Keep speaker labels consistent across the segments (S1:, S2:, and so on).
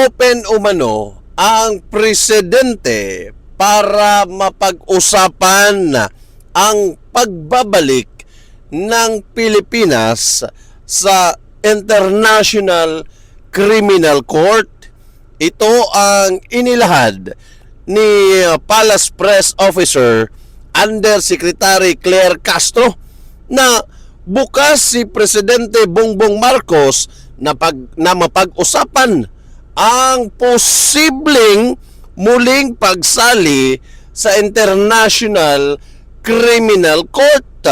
S1: open umano ang presidente para mapag-usapan ang pagbabalik ng Pilipinas sa International Criminal Court. Ito ang inilahad ni Palace Press Officer Undersecretary Claire Castro na bukas si Presidente Bongbong Marcos na, pag, na mapag-usapan ang posibleng muling pagsali sa International Criminal Court.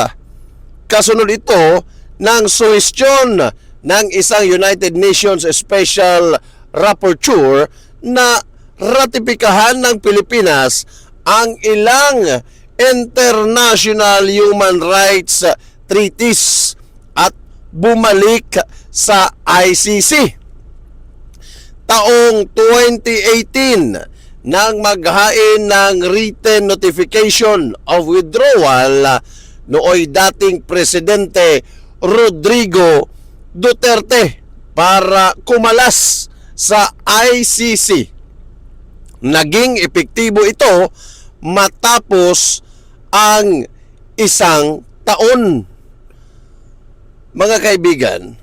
S1: Kasunod ito ng suwestyon ng isang United Nations Special Rapporteur na ratipikahan ng Pilipinas ang ilang international human rights treaties at bumalik sa ICC. Taong 2018 nang maghain ng written notification of withdrawal nooy dating presidente Rodrigo Duterte para kumalas sa ICC. Naging epektibo ito matapos ang isang taon. Mga kaibigan,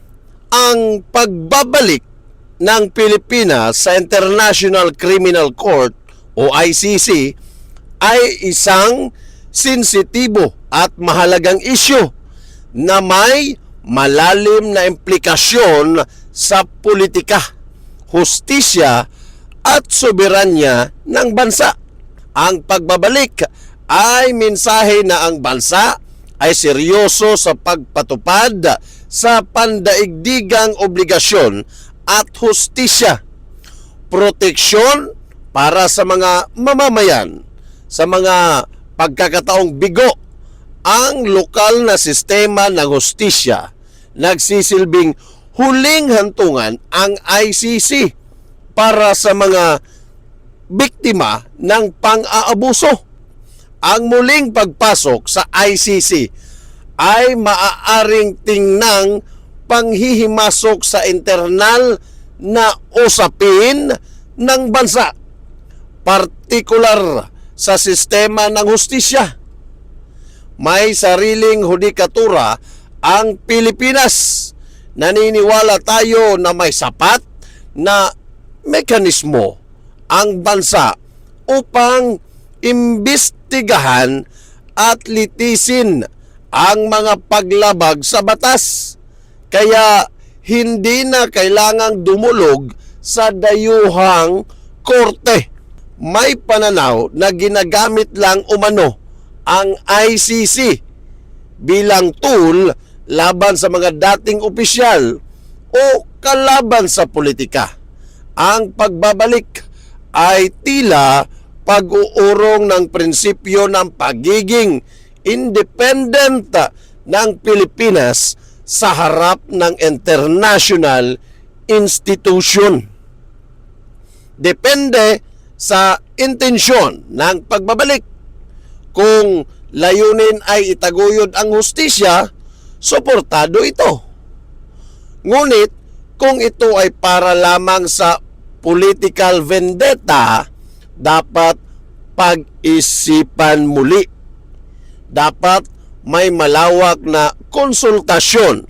S1: ang pagbabalik ng Pilipinas sa International Criminal Court o ICC ay isang sensitibo at mahalagang isyu na may malalim na implikasyon sa politika, hustisya at soberanya ng bansa. Ang pagbabalik ay mensahe na ang bansa ay seryoso sa pagpatupad sa pandaigdigang obligasyon at hustisya. Proteksyon para sa mga mamamayan sa mga pagkakataong bigo ang lokal na sistema ng hustisya nagsisilbing huling hantungan ang ICC para sa mga biktima ng pang-aabuso. Ang muling pagpasok sa ICC ay maaaring tingnang panghihimasok sa internal na usapin ng bansa, partikular sa sistema ng hustisya. May sariling hudikatura ang Pilipinas. Naniniwala tayo na may sapat na mekanismo ang bansa upang imbestigahan at litisin ang mga paglabag sa batas. Kaya hindi na kailangang dumulog sa dayuhang korte. May pananaw na ginagamit lang umano ang ICC bilang tool laban sa mga dating opisyal o kalaban sa politika. Ang pagbabalik ay tila pag-uurong ng prinsipyo ng pagiging independent ng Pilipinas sa harap ng international institution. Depende sa intensyon ng pagbabalik. Kung layunin ay itaguyod ang hustisya, suportado ito. Ngunit kung ito ay para lamang sa political vendetta, dapat pag-isipan muli. Dapat may malawak na konsultasyon.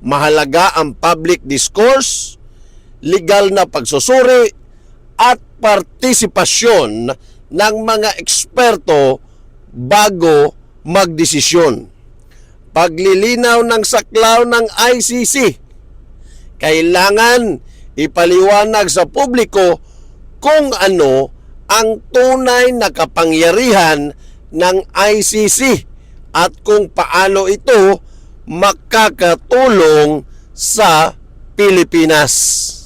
S1: Mahalaga ang public discourse, legal na pagsusuri, at partisipasyon ng mga eksperto bago magdesisyon. Paglilinaw ng saklaw ng ICC, kailangan ipaliwanag sa publiko kung ano ang tunay na kapangyarihan ng ICC at kung paano ito makakatulong sa Pilipinas.